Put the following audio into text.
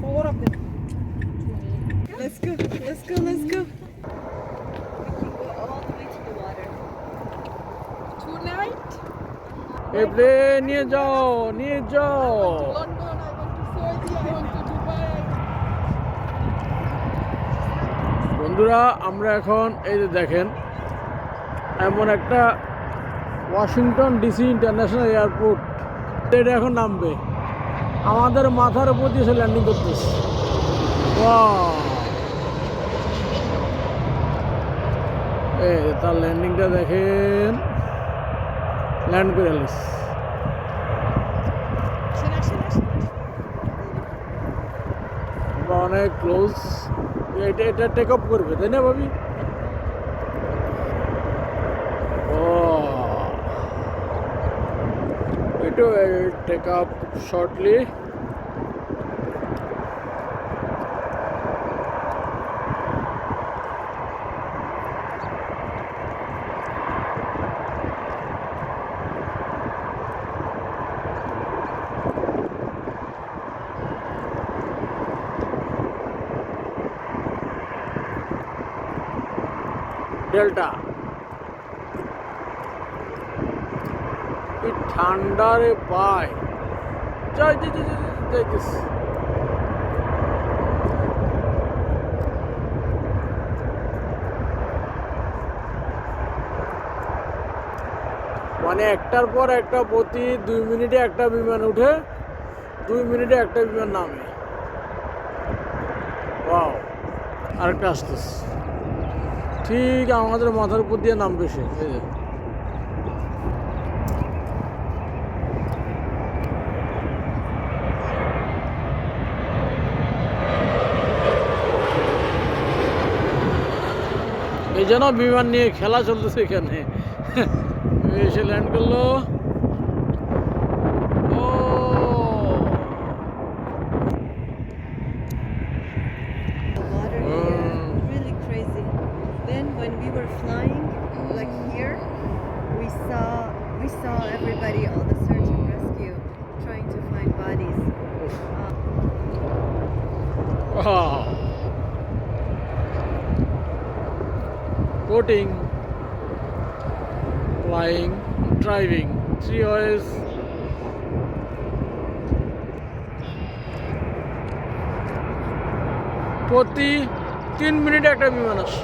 Four of them. Let's go, let's go, let's go. We can go all the way to the water. Tonight, এবারে নিয়ে যাও নিয়ে যাও London, I want to Saudi, I want to Dubai. বন্ধুরা আমরা এখন এই যে দেখেন এমন একটা ওয়াশিংটন ডিসি ইন্টারন্যাশনাল এয়ারপোর্ট এটা এখন নামবে আমাদের মাথার উপর দিয়ে সে ল্যান্ডিং করতেছে। এই তার ল্যান্ডিংটা দেখেন। ল্যান্ড করে আলিস অনেক ক্লোজ এটা এটা টেক আপ করবে, তাই না ভাবি? এটা টেক আপ শর্টলি ডেল্টা এই ঠান্ডারে পায়। মানে একটার পর একটা প্রতি দুই মিনিটে একটা বিমান উঠে, দুই মিনিটে একটা বিমান নামে। আরেকটা আসতেছে। ঠিক আমাদের মাথার উপর দিয়ে নামবে সে। এই যে। এই জন্য বিমান নিয়ে খেলা চলতেছে এখানে এসে ল্যান্ড করলো ও The water here, Mm. really crazy. Then when we were flying, like here, we saw we saw everybody, all the search and rescue, trying to find bodies. Uh, Wow. Boating, flying, driving, three oils. প্রতি তিন মিনিটে একটা বিমান আসে